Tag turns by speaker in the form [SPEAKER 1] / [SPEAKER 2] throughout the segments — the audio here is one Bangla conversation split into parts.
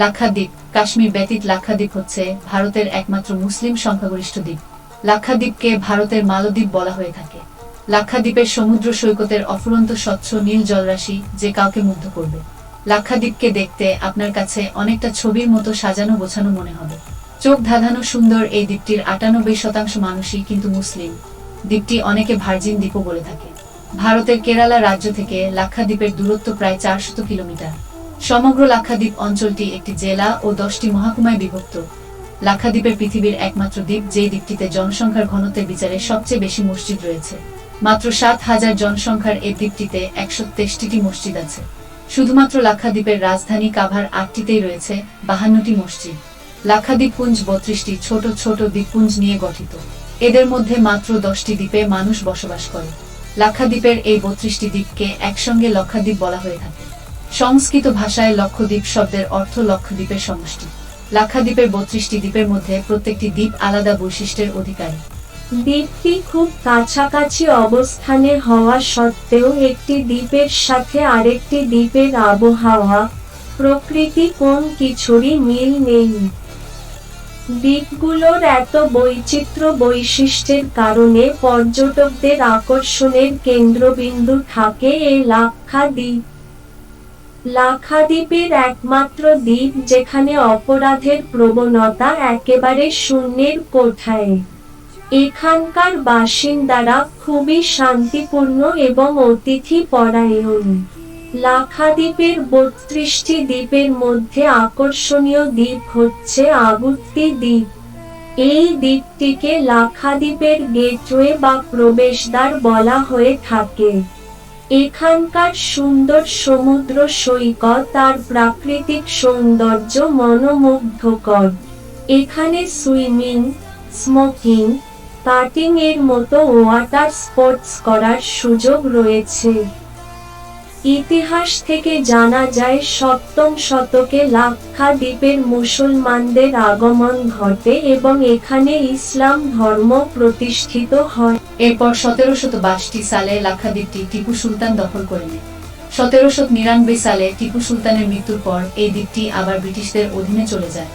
[SPEAKER 1] লাক্ষাদ্বীপ, কাশ্মীর ব্যতীত লাক্ষাদ্বীপ হচ্ছে ভারতের একমাত্র মুসলিম সংখ্যাগরিষ্ঠ দ্বীপ। লাক্ষাদ্বীপকে ভারতের মালদ্বীপ বলা হয়ে থাকে। লাক্ষাদ্বীপের সমুদ্র সৈকতের অফুরন্ত স্বচ্ছ নীল জলরাশি যে কাউকে মুগ্ধ করবে। লাক্ষাদ্বীপকে দেখতে আপনার কাছে অনেকটা ছবির মতো সাজানো গোছানো মনে হবে। চোখ ধাঁধানো সুন্দর এই দ্বীপটির আটানব্বই শতাংশ মানুষই কিন্তু মুসলিম। দ্বীপটি অনেকে ভার্জিন দ্বীপও বলে থাকে। ভারতের কেরালা রাজ্য থেকে লাক্ষাদ্বীপের দূরত্ব প্রায় চারশত কিলোমিটার। সমগ্র লাক্ষাদ্বীপ অঞ্চলটি একটি জেলা ও দশটি মহকুমায় বিভক্ত। লাক্ষাদ্বীপের পৃথিবীর একমাত্র দ্বীপ, যেই দ্বীপটিতে জনসংখ্যার ঘনত্বের বিচারে সবচেয়ে বেশি মসজিদ রয়েছে। মাত্র সাত হাজার জনসংখ্যার এই দ্বীপটিতে একশো তেষ্টিটি মসজিদ আছে। শুধুমাত্র লাক্ষাদ্বীপের রাজধানী কাভার আটটিতেই রয়েছে বাহান্নটি মসজিদ। লাক্ষাদ্বীপ পুঞ্জ বত্রিশটি ছোট ছোট দ্বীপপুঞ্জ নিয়ে গঠিত। এদের মধ্যে মাত্র দশটি দ্বীপে মানুষ বসবাস করে। লাক্ষাদ্বীপের এই বত্রিশটি দ্বীপকে একসঙ্গে লক্ষাদ্বীপ বলা হয়ে থাকে। সংস্কৃত ভাষায় লক্ষদ্বীপ শব্দের অর্থ লক্ষদ্বীপের সমষ্টি। লাক্ষাদ্বীপের বত্রিশটি দ্বীপের মধ্যে প্রত্যেকটি দ্বীপ আলাদা বৈশিষ্ট্যের অধিকারী।
[SPEAKER 2] দ্বীপটি খুব কাছাকাছি অবস্থানে হওয়া সত্ত্বেও একটি দ্বীপের সাথে আরেকটি দ্বীপের আবহাওয়া, প্রকৃতি কোন কিছুরই মিল নেই। দ্বীপগুলোর এত বৈচিত্র্য বৈশিষ্ট্যের কারণে পর্যটকদের আকর্ষণের কেন্দ্রবিন্দু থাকে এই লাক্ষাদ্বীপ। লাক্ষাদ্বীপের একমাত্র দ্বীপ যেখানে অপরাধের প্রবণতা একেবারে শূন্যের কোঠায়। এখানকার বাসিন্দারা খুবই শান্তিপূর্ণ এবং অতিথি পরায়ণ। লাখাদ্বীপের বত্রিশটি দ্বীপের মধ্যে আকর্ষণীয় দ্বীপ হচ্ছে আগুত্তি দ্বীপ। এই দ্বীপটিকে লাখাদ্বীপের গেটওয়ে বা প্রবেশদ্বার বলা হয়ে থাকে। এখানকার সুন্দর সমুদ্র সৈকত আর প্রাকৃতিক সৌন্দর্য মনোমুগ্ধকর। এখানে সুইমিং, স্মোকিং কাটিং এর মতো ওয়াটার স্পোর্টস করার সুযোগ রয়েছে। ইতিহাস থেকে জানা যায়, সপ্তম শতকে লাক্ষাদ্বীপের মুসলমানদের আগমন ঘটে এবং এখানে ইসলাম ধর্ম প্রতিষ্ঠিত হয়।
[SPEAKER 1] এরপর সতেরোশত বাষট্টি সালে লাক্ষাদ্বীপটি টিপু সুলতান দখল করে নেয়। সতেরোশো নিরানব্বই সালে টিপু সুলতানের মৃত্যুর পর এই দ্বীপটি আবার ব্রিটিশদের অধীনে চলে যায়।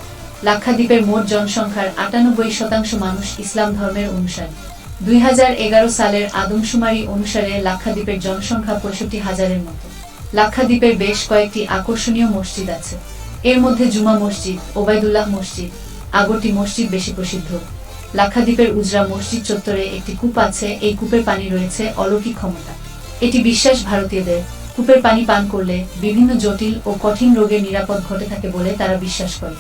[SPEAKER 1] লাক্ষাদ্বীপের মোট জনসংখ্যার আটানব্বই শতাংশ মানুষ ইসলাম ধর্মের অনুসারী। দুই হাজার এগারো সালের আদমশুমারি অনুসারে লাক্ষাদ্বীপের জনসংখ্যা পঁয়ষট্টি হাজারের মতো। লাক্ষাদ্বীপের বেশ কয়েকটি আকর্ষণীয় মসজিদ আছে। এর মধ্যে জুমা মসজিদ, ওবায়দুল্লাহ মসজিদ, আগরটি মসজিদ বেশি প্রসিদ্ধ। লাক্ষাদ্বীপের উজরা মসজিদ চত্বরে একটি কূপ আছে, এই কূপের পানি রয়েছে অলৌকিক ক্ষমতা। এটি বিশ্বাস ভারতীয়দের, কূপের পানি পান করলে বিভিন্ন জটিল ও কঠিন রোগের নিরাপদ ঘটে থাকে বলে তারা বিশ্বাস করে।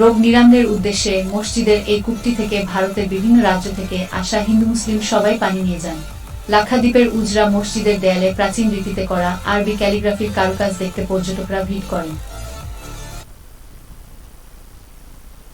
[SPEAKER 1] রোগ নিরাময়ের উদ্দেশ্যে মসজিদের এই কূপটি থেকে ভারতের বিভিন্ন রাজ্য থেকে আসা হিন্দু মুসলিম সবাই পানি নিয়ে যান। লাক্ষাদ্বীপের উজরা মসজিদের দেয়ালে প্রাচীন রীতিতে করা আরবি ক্যালিগ্রাফির কারুকাজ দেখতে পর্যটকরা ভিড় করেন।